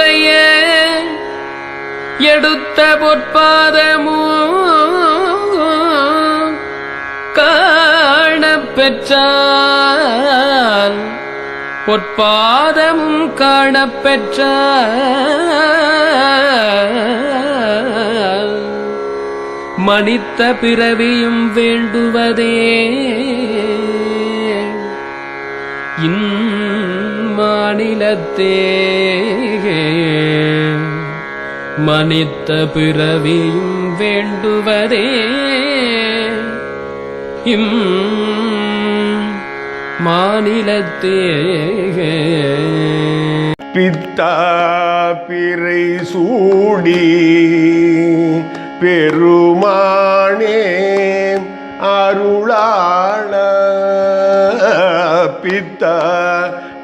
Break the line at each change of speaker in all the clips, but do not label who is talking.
உடைய எடுத்த பொற்பாதமோ காணப்பெற்றால் பொற்பாதமும் காணப்பெற்ற பெற்றால் மனித்த பிறவியும் வேண்டுவதே. இன் மாநிலத்தே மனித்த பிறவியும் வேண்டுவதே. இம் மாநிலத்தே
பித்தா பிறை சூடி பெருமானே அருளாள பித்தா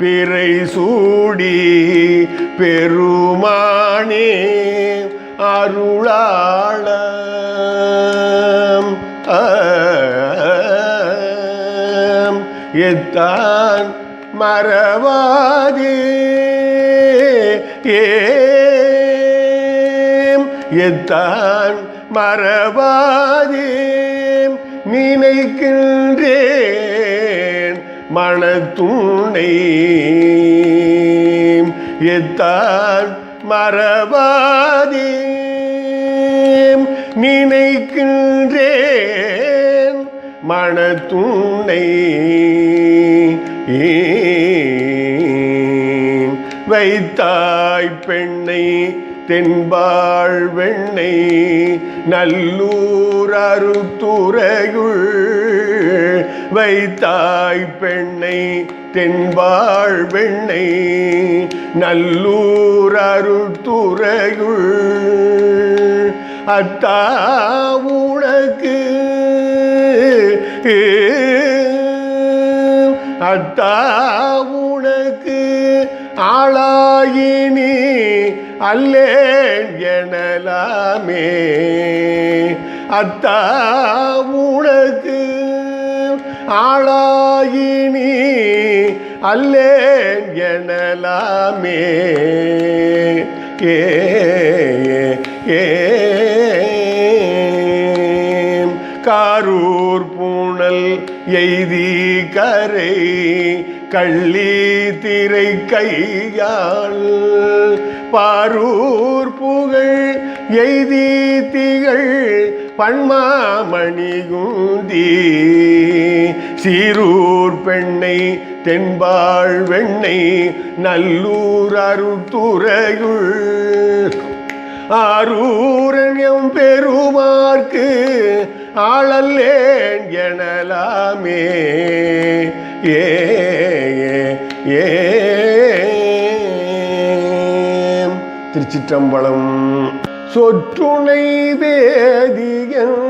பிறை சூடி பெருமானே அருளாள. எத்தான் மறவாதே ஏத்தான் எத்தான் மறவாதே நினைக்கின்றேன் மனத்துணை எத்தான் மறவாதே நினைக்கின்றேன் மனத்துணை வைத்தாய் பெண்ணை தென்பாள் வெண்ணை. நல்லூர் அருத்துறையுள் வைத்தாய் பெண்ணை தென்பாள் வெண்ணை நல்லூர் அருத்துறையுள் அத்தா உனக்கு அத்தா உனக்கு ஆளாயினி அல்லேன் எனலாமே. அத்தா உனக்கு ஆளாயினி அல்லேன் எனலாமே. ஏ காரூர் பூணல் எய்தி கரை கள்ளி திரை கையாள் பாரூர் புகழ் எய்தி திகழ் பன்மாமணி குந்தீ. சீரூர் பெண்ணை தென்பாள் வெண்ணை நல்லூர் அருத்துறையுள் ஆரூரன் பெருமார்க்கு ஆளல்லேன் எனலாமே. ஏ ஏ, ஏ. திருச்சிற்றம்பலம். சொற்றுணை வேதியன்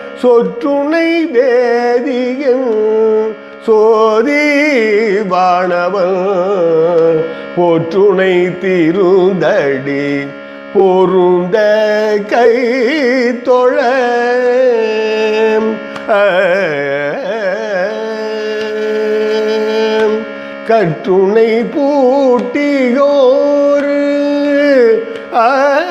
சொற்றுணை வேதியன் சோதி வாணவன் போற்றுணை திருந்தடி பொருந்த கை தொழ. கற்றுணை பூட்டியோர். ஆ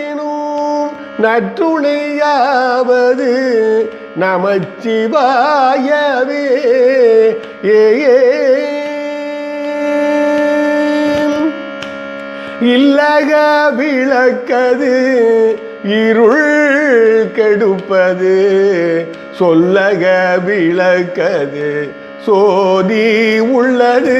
நற்றுணையாவது நமச்சிவாயவே. ஏ இல்லக விளக்கது இருள் கெடுப்பது சொல்லக விளக்கது சோதி உள்ளது.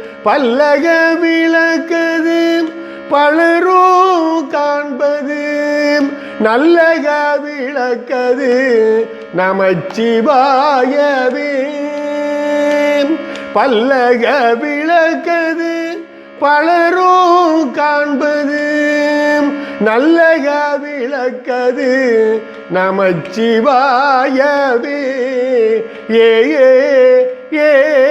பல்லக விளக்கது பலரோ காண்பது. நல்லக விளக்கது நமச்சிவாயவே. பல்லக விளக்கது பலரோ காண்பது. நல்லக விளக்கது நமச்சிவாயவே ஏ ஏ.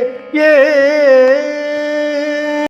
ஏ